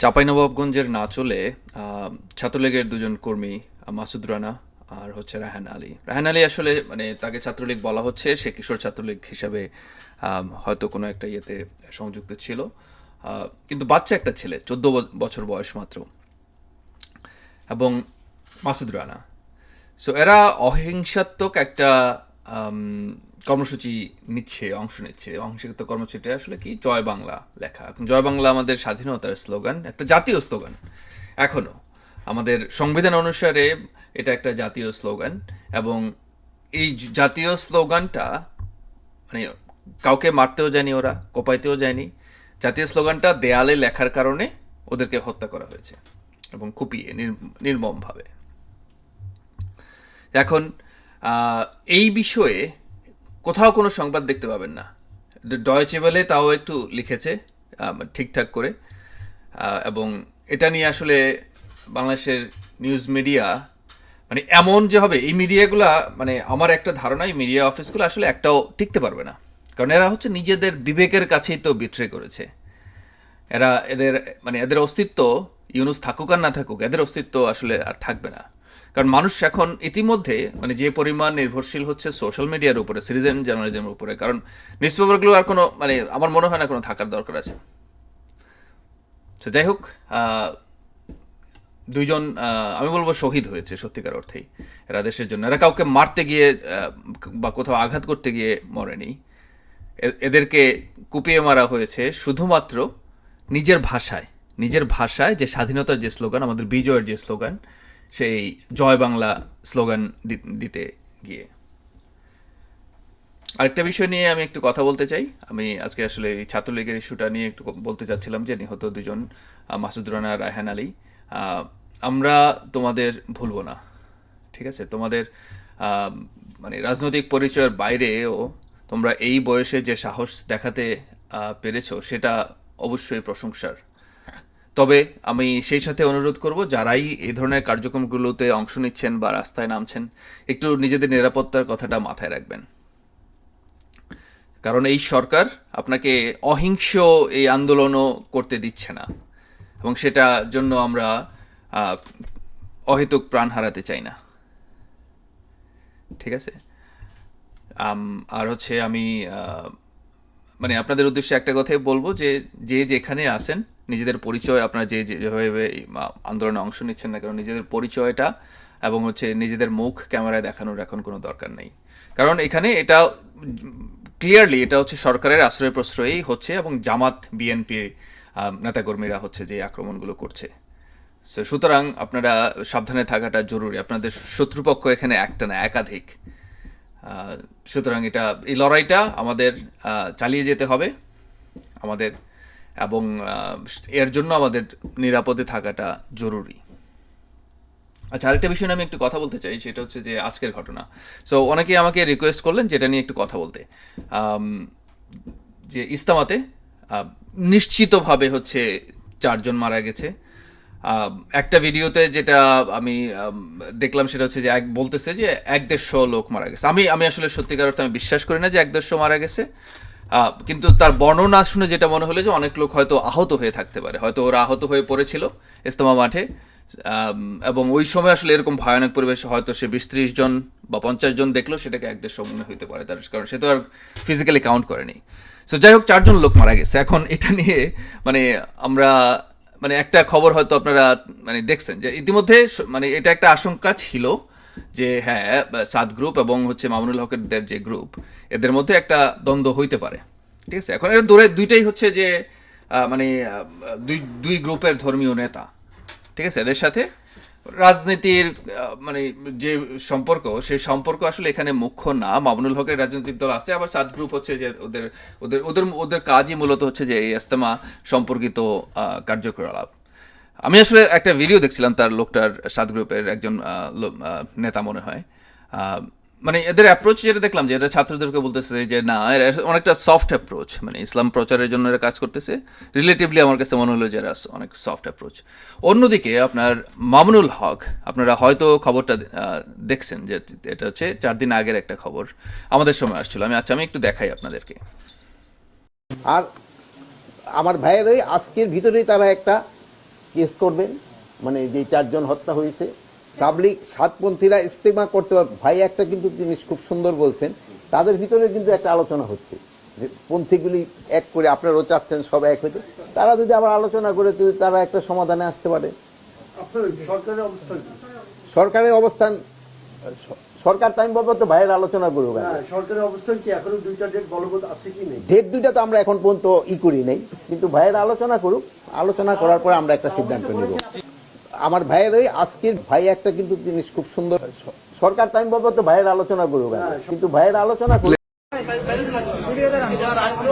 চাঁপাইনবাবগঞ্জের না চলে ছাত্রলীগের দুজন কর্মী মাসুদ রানা আর হচ্ছে রাহান আলী। রাহান আলী আসলে মানে তাকে ছাত্রলীগ বলা হচ্ছে, সে কিশোর ছাত্রলীগ হিসাবে হয়তো কোনো একটা ইয়েতে সংযুক্ত ছিল। কিন্তু বাচ্চা একটা ছেলে, চোদ্দ বছর বয়স মাত্র। এবং মাসুদ রানা। সো এরা অহিংসাত্মক একটা কর্মসূচি নিচ্ছে, অংশ নিচ্ছে। অহিংসাত্মক কর্মসূচিটা আসলে কি? জয় বাংলা লেখা। জয় বাংলা আমাদের স্বাধীনতার স্লোগান, একটা জাতীয় স্লোগান। এখনও আমাদের সংবিধান অনুসারে এটা একটা জাতীয় স্লোগান এবং এই জাতীয় স্লোগানটা মানে কাউকে মারতেও যায়নি ওরা, কোপাইতেও যায়নি। জাতীয় স্লোগানটা দেয়ালে লেখার কারণে ওদেরকে হত্যা করা হয়েছে এবং কুপিয়ে নির- নির্মমভাবে। এখন এই বিষয়ে কোথাও কোনো সংবাদ দেখতে পাবেন না। ডয়চেবেলে তাও একটু লিখেছে ঠিকঠাক করে। এবং এটা নিয়ে আসলে বাংলাদেশের নিউজ মিডিয়া মানে এমন যে হবে, এই মিডিয়াগুলা মানে আমার একটা ধারণা, এই মিডিয়া অফিসগুলো আসলে একটাও টিকতে পারবে না। কারণ এরা হচ্ছে নিজেদের বিবেকের কাছেই তো বিট্রে করেছে। এরা এদের মানে এদের অস্তিত্ব, ইউনুস থাকুক আর না থাকুক, এদের অস্তিত্ব আসলে আর থাকবে না। কারণ মানুষ এখন ইতিমধ্যে মানে যে পরিমাণ নির্ভরশীল হচ্ছে সোশ্যাল মিডিয়ার উপরে সিটিজেন জার্নালিজমের উপরে, কারণ নিউজ পেপারগুলো আর কোনো মানে আমার মনে হয় না কোনো থাকার দরকার আছে। তো যাই হোক দুইজন আমি বলব শহীদ হয়েছে সত্যিকার অর্থেই, এরা দেশের জন্য। এরা কাউকে মারতে গিয়ে বা কোথাও আঘাত করতে গিয়ে মরেনি। এদেরকে কুপিয়ে মারা হয়েছে শুধুমাত্র নিজের ভাষায় নিজের ভাষায় যে স্বাধীনতার যে স্লোগান, আমাদের বিজয়ের যে স্লোগান সেই জয় বাংলা স্লোগান দিতে গিয়ে। আরেকটা বিষয় নিয়ে আমি একটু কথা বলতে চাই। আমি আজকে আসলে এই ছাত্রলীগের ইস্যুটা নিয়ে একটু বলতে চাচ্ছিলাম যে নিহত দুজন মাসুদ রানা, রায়হান আলী। আমরা তোমাদের ভুলবো না, ঠিক আছে? তোমাদের মানে রাজনৈতিক পরিচয়ের বাইরেও তোমরা এই বয়সে যে সাহস দেখাতে পেরেছ, সেটা অবশ্যই প্রশংসার। তবে আমি সেই সাথে অনুরোধ করব, যারাই এই ধরনের কার্যক্রমগুলোতে অংশ নিচ্ছেন বা রাস্তায় নামছেন, একটু নিজেদের নিরাপত্তার কথাটা মাথায় রাখবেন। কারণ এই সরকার আপনাকে অহিংস এই আন্দোলনও করতে দিচ্ছে না, এবং সেটার জন্য আমরা অহেতুক প্রাণ হারাতে চাই না। ঠিক আছে? আর হচ্ছে আমি মানে আপনাদের উদ্দেশ্যে একটা কথাই বলব যে যে যেখানে আসেন নিজেদের পরিচয় আপনারা যে যেভাবে আন্দোলনে অংশ নিচ্ছেন না কারণ নিজেদের পরিচয়টা এবং হচ্ছে নিজেদের মুখ ক্যামেরায় দেখানোর এখন কোনো দরকার নেই। কারণ এখানে এটা ক্লিয়ারলি এটা হচ্ছে সরকারের আশ্রয় প্রশ্রয়ই হচ্ছে এবং জামাত বিএনপি নেতাকর্মীরা হচ্ছে যে আক্রমণগুলো করছে। So, সুতরাং আপনারা সাবধানে থাকাটা জরুরি। আপনাদের শত্রুপক্ষ এখানে একটা না একাধিক। সুতরাং এটা এই লড়াইটা আমাদের চালিয়ে যেতে হবে। আমাদের এবং এর জন্য আমাদের নিরাপদে থাকাটা জরুরি। আচ্ছা আরেকটা বিষয় আমি একটু কথা বলতে চাই, সেটা হচ্ছে যে আজকের ঘটনা। সো অনেকে আমাকে রিকোয়েস্ট করলেন যেটা নিয়ে একটু কথা বলতে। যে ইস্তামাতে নিশ্চিতভাবে হচ্ছে চারজন মারা গেছে। একটা ভিডিওতে যেটা আমি, দেখলাম সেটা হচ্ছে যে এক বলতেছে যে এক দেড়শো লোক মারা গেছে। আমি আমি আসলে সত্যিকার অর্থে আমি বিশ্বাস করি না যে এক দেড়শো মারা গেছে। কিন্তু তার বর্ণনা শুনে যেটা মনে হলো যে অনেক লোক হয়তো আহত হয়ে থাকতে পারে। হয়তো ওরা আহত হয়ে পড়েছিল ইস্তেমা মাঠে। এবং ওই সময় আসলে এরকম ভয়ানক পরিবেশে হয়তো সে বিশ ত্রিশ জন বা পঞ্চাশ জন দেখল, সেটাকে এক দেড়শো মনে হইতে পারে। তার কারণ সে তো আর ফিজিক্যালি কাউন্ট করেনি। সো যাই হোক, চারজন লোক মারা গেছে। এখন এটা নিয়ে মানে আমরা মানে একটা খবর হয়তো আপনারা মানে দেখছেন যে ইতিমধ্যে মানে এটা একটা আশঙ্কা ছিল যে হ্যাঁ সাদ গ্রুপ এবং হচ্ছে মামুনুল হকের যে গ্রুপ এদের মধ্যে একটা দ্বন্দ্ব হইতে পারে। ঠিক আছে? এখন এর দূরে দুইটাই হচ্ছে যে মানে দুই দুই গ্রুপের ধর্মীয় নেতা। ঠিক আছে? এদের সাথে রাজনীতির মানে যে সম্পর্ক, সেই সম্পর্ক আসলে এখানে মুখ্য না। মামুনুল হকের রাজনৈতিক দল আছে, আবার সাত গ্রুপ হচ্ছে যে ওদের ওদের ওদের ওদের কাজই মূলত হচ্ছে যে এই ইস্তেমা সম্পর্কিত কার্যকলাপ। আমি আসলে একটা ভিডিও দেখছিলাম তার লোকটার সাত গ্রুপের একজন নেতা মনে হয়। মানে এদের অ্যাপ্রোচ যেটা দেখলাম যে এরা ছাত্রদেরকে বলতেছে যে, না, এরা অনেকটা সফট অ্যাপ্রোচ মানে ইসলাম প্রচারের জন্য এরা কাজ করতেছে। রিলেটিভলি আমার কাছে মনে হলো যে এরা অনেক সফট অ্যাপ্রোচ অন্যদিকে আপনার মামুনুল হক, আপনারা হয়তো খবরটা দেখছেন যে এটা হচ্ছে চার দিন আগের একটা খবর। আমাদের সময় আসছিল। আমি আচ্ছা আমি একটু দেখাই আপনাদেরকে। আর আমার ভাইয়ের আজকের ভিতরেই তারা একটা কেস করবেন মানে যে চারজন হত্যা হয়েছে। তাবলিক সাতপন্থীরা ইস্তেমা করতে পারবে। ভাই একটা কিন্তু জিনিস খুব সুন্দর বলছেন তাদের ভিতরে কিন্তু একটা আলোচনা হচ্ছে। যে পন্থীগুলি এক করে আপনারাও চাচ্ছেন সব এক হইতে তারা যদি আবার আলোচনা করে যদি তারা একটা সমাধানে আসতে পারে। সরকারের অবস্থান সরকারের অবস্থান সরকার টাইম পাবে তো বাইরের আলোচনা করব সরকারের অবস্থান কি? এখনও দুইটা ডেট বলবৎ আছে কি নেই? ডেট দুইটা তো আমরা এখন পর্যন্ত ই করি নাই। কিন্তু ভাইয়ের আলোচনা করুক আলোচনা করার পরে আমরা একটা সিদ্ধান্ত নেব। আমার ভাইয়ের ওই আজকের ভাই একটা কিন্তু জিনিস খুব সুন্দর। সরকার টাইম পাবে তো ভাইয়ের আলোচনা করুক কিন্তু ভাইয়ের আলোচনা করুক এটা রাত্র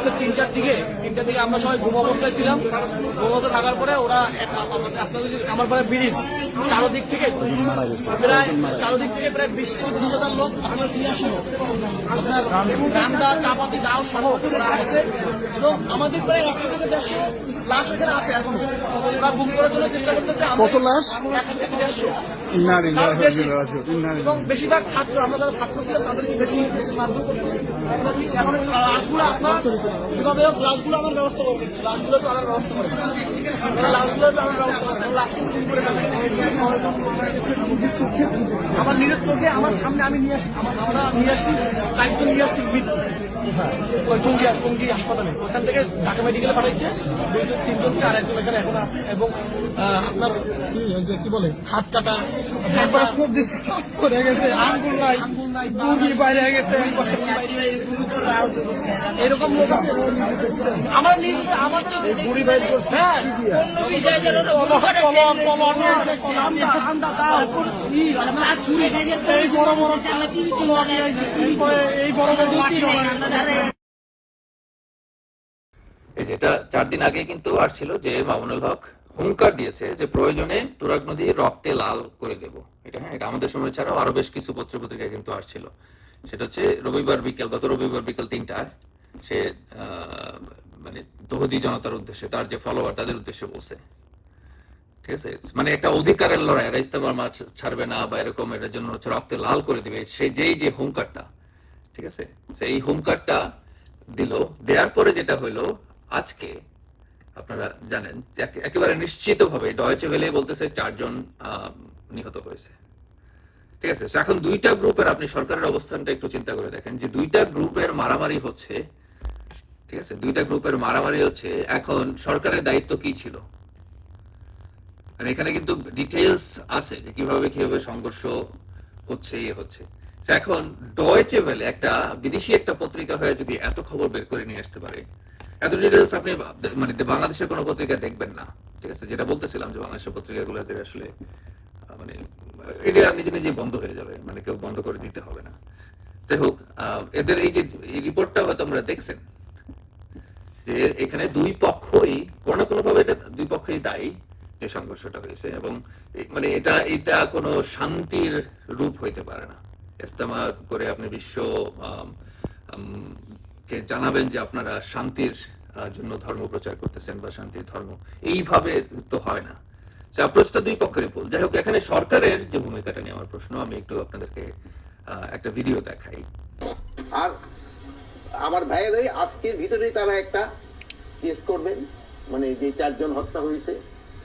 আজকে তিনটার দিকে তিনটার দিকে আমরা সবাই ঘুম অবস্থায় ছিলাম। ঘুম অবস্থায় থাকার পরে ওরা আপনাদের আমার পরে ব্রিজ চারোদিক থেকে প্রায় চারোদিক থেকে প্রায় বিশ থেকে তিরিশ হাজার লোক বিয়ার সহ আপনার রান্না চাপাতি ডাল সহ ওরা আসছে। এবং আমাদের প্রায় একশো থেকে দেড়শো লাশ এখানে আছে এখন। ওরা গুম করার জন্য চেষ্টা করতেছে। কত লাশ? একশো থেকে দেড়শো। এবং বেশিরভাগ ছাত্র আমরা যারা ছাত্র ছিলাম তাদেরকে বেশি এখন লাশগুলো আপনার লাশগুলো আমার ব্যবস্থা করবে। লাশগুলো তো আমার ব্যবস্থা করবে। লাশগুলো তো আমার ব্যবস্থা করবে। লাশগুলো করে আমার নিজের চোখে আমার সামনে আমি নিয়ে আসছি আমার নিয়ে আসছি চারজন নিয়ে আসছি ওই টঙ্গী টঙ্গী হাসপাতালে ওখান থেকে ঢাকা মেডিকেলে পাঠাইছে দুইজন তিনজনকে আর একজন এখানে এখন আছে এবং আপনার কি যে কি বলে হাত কাটা তারপরে খুব করে গেছে আঙ্গুল নাই আঙ্গুল নাই মুরগি বাইরে গেছে এরকম লোক আছে আমার নিজে আমাদের বুড়ি বাইর করছে হ্যাঁ অন্য বিষয় যেন কলম কলম কলম ঠান্ডা ঠান্ডা তাও ই, এই বড় বড় এই এটা চার দিন আগে কিন্তু যে মামুনুল হক হুঙ্কার দিয়েছে যে প্রয়োজনে তুরাগ নদী রক্তে লাল করে দেব। এটা হ্যাঁ এটা আমাদের সময় ছাড়াও আরও বেশ কিছু পত্র পত্রিকায় কিন্তু আসছিল। সেটা হচ্ছে রবিবার বিকেল, গত রবিবার বিকেল তিনটায় সে মানে জনতার উদ্দেশ্যে, তার যে ফলোয়ার তাদের উদ্দেশ্যে বলছে। ঠিক আছে? মানে একটা অধিকারের লড়াই, এরা ইস্তেমার মাছ ছাড়বে না বা এরকম এটার জন্য হচ্ছে রক্তে লাল করে দিবে। সে যেই যে হুঙ্কারটা ঠিক আছে? সেই হুঙ্কারটা দিল। দেওয়ার পরে যেটা হইল আজকে আপনারা জানেন একেবারে নিশ্চিত ভাবে ডয়েচে ভেলে বলতেছে চারজন নিহত হয়েছে। ঠিক আছে? এখন দুইটা গ্রুপের আপনি সরকারের অবস্থানটা একটু চিন্তা করে দেখেন যে দুইটা গ্রুপের মারামারি হচ্ছে, ঠিক আছে? দুইটা গ্রুপের মারামারি হচ্ছে, এখন সরকারের দায়িত্ব কি ছিল? মানে এখানে কিন্তু ডিটেলস আছে যে কীভাবে কীভাবে সংঘর্ষ হচ্ছে ইয়ে হচ্ছে। এখন ডয়েচে ভেলে একটা বিদেশি একটা পত্রিকা হয়ে যদি এত খবর বের করে নিয়ে আসতে পারে, এত ডিটেলস আপনি মানে বাংলাদেশের কোনো পত্রিকা দেখবেন না, ঠিক আছে? যেটা বলতেছিলাম যে বাংলাদেশের পত্রিকাগুলোতে আসলে মানে এটা নিজে নিজেই বন্ধ হয়ে যাবে মানে কেউ বন্ধ করে দিতে হবে না। যাই হোক এদের এই যে রিপোর্টটা হয়তো আমরা দেখছেন, যে এখানে দুই পক্ষই, কোনো কোনো ভাবে এটা দুই পক্ষই দায়ী যে সংঘর্ষটা হয়েছে এবং মানে এটা এটা কোনো শান্তির রূপ হইতে পারে না। ইস্তেমা করে আপনি বিশ্ব কে জানাবেন যে আপনারা শান্তির জন্য ধর্ম প্রচার করতেছেন বা শান্তির ধর্ম। এইভাবে তো হয় না। অ্যাপ্রোচটা দুই পক্ষের ভুল যাই হোক, এখানে সরকারের যে ভূমিকাটা নিয়ে আমার প্রশ্ন, আমি একটু আপনাদেরকে একটা ভিডিও দেখাই। আর আমার ভাইয়ের ওই আজকের ভিতরেই তারা একটা কেস করবেন মানে যে চারজন হত্যা হয়েছে।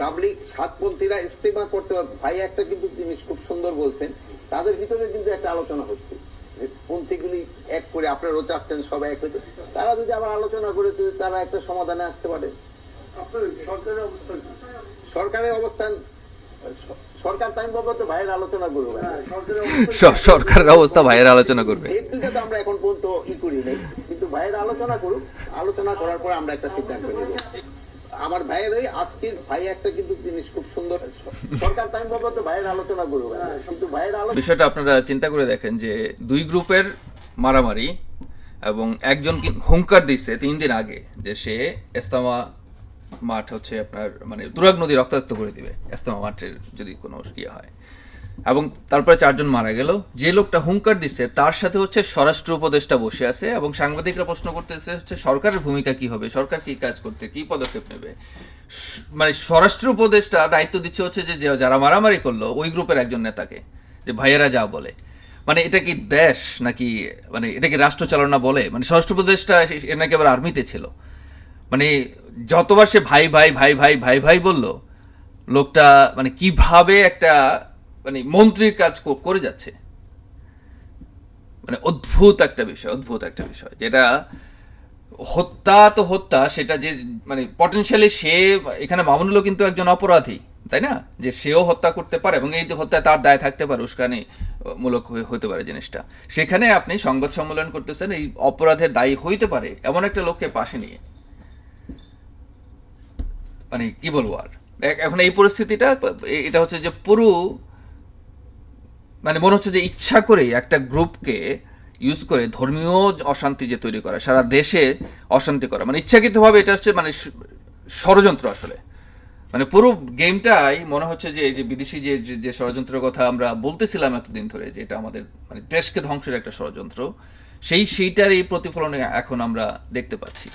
তাবলিক সাতপন্থীরা ইস্তেমা করতে পারবে। ভাই একটা কিন্তু জিনিস খুব সুন্দর বলছেন তাদের ভিতরে কিন্তু একটা আলোচনা হচ্ছে। যে পন্থীগুলি এক করে আপনারাও চাচ্ছেন সবাই এক হইতে। তারা যদি আবার আলোচনা করে যদি তারা একটা সমাধানে আসতে পারে। সরকারের অবস্থান সরকারের অবস্থান স- সরকার টাইম পাবে তো ভাইয়ের আলোচনা করব। হ্যাঁ, সরকারের অবস্থান স- সরকারের অবস্থা ভাইয়ের আলোচনা করবে। ডেট দুইটা তো আমরা এখন পর্যন্ত ই করি নাই। কিন্তু ভাইয়ের আলোচনা করুক আলোচনা করার পরে আমরা একটা সিদ্ধান্ত নেব। আমার ভাইয়ের ওই আজকের ভাই একটা কিন্তু জিনিস খুব সুন্দর সরকার টাইম বলব তো ভাইয়ের আলোচনা করব কিন্তু ভাইয়ের আলোচনা বিষয়টা আপনারা চিন্তা করে দেখেন যে দুই গ্রুপের মারামারি এবং একজন কি- হুঙ্কার দিচ্ছে তিন দিন আগে যে সে এস্তামা মাঠ হচ্ছে আপনার মানে তুরাগ নদী রক্তাক্ত করে দিবে। এস্তামা মাঠের যদি কোনো ইয়ে হয়। এবং তারপরে চারজন মারা গেল। যে লোকটা হুঙ্কার দিচ্ছে তার সাথে হচ্ছে স্বরাষ্ট্র উপদেষ্টা বসে আছে এবং সাংবাদিকরা প্রশ্ন করতেছে হচ্ছে, সরকারের ভূমিকা কি হবে? সরকার কি কাজ করতে, কি পদক্ষেপ নেবে? মানে স্বরাষ্ট্র উপদেষ্টা দায়িত্ব দিচ্ছে হচ্ছে যে যারা মারামারি করল, ওই গ্রুপের একজন নেতাকে, যে ভাইয়েরা যা বলে। মানে এটা কি দেশ নাকি মানে এটা কি রাষ্ট্র চালনা বলে? মানে স্বরাষ্ট্র উপদেষ্টা এ নাকি আবার আর্মিতে ছিল। মানে যতবার সে ভাই ভাই ভাই ভাই ভাই ভাই বলল, লোকটা মানে কীভাবে একটা মানে মন্ত্রীর কাজ করে যাচ্ছে। মানে অদ্ভুত একটা বিষয়, অদ্ভুত একটা বিষয়। যেটা হত্যা তো হত্যা, সেটা যে মানে পটেনশিয়ালি সে এখানে মামুনুলও কিন্তু একজন অপরাধী, তাই না? যে সেও হত্যা করতে পারে এবং এই হত্যায় তার দায় থাকতে পারে, উস্কানি মূলক হতে পারে জিনিসটা। সেখানে আপনি সংবাদ সম্মেলন করতেছেন, এই অপরাধের দায়ী হইতে পারে এমন একটা লোককে পাশে নিয়ে। মানে কি বলব আর? এখন এই পরিস্থিতিটা এটা হচ্ছে যে পুরো মানে মনে হচ্ছে যে ইচ্ছা করে একটা গ্রুপকে ইউজ করে ধর্মীয় অশান্তি যে তৈরি করা, সারা দেশে অশান্তি করা। মানে ইচ্ছাকৃতভাবে এটা হচ্ছে মানে ষড়যন্ত্র আসলে। মানে পুরো গেমটাই মনে হচ্ছে যে এই যে বিদেশি যে, যে- ষড়যন্ত্রের কথা আমরা বলতেছিলাম এতদিন ধরে যে এটা আমাদের মানে দেশকে ধ্বংসের একটা ষড়যন্ত্র, সেই, সেইটার এই প্রতিফলনে এখন আমরা দেখতে পাচ্ছি।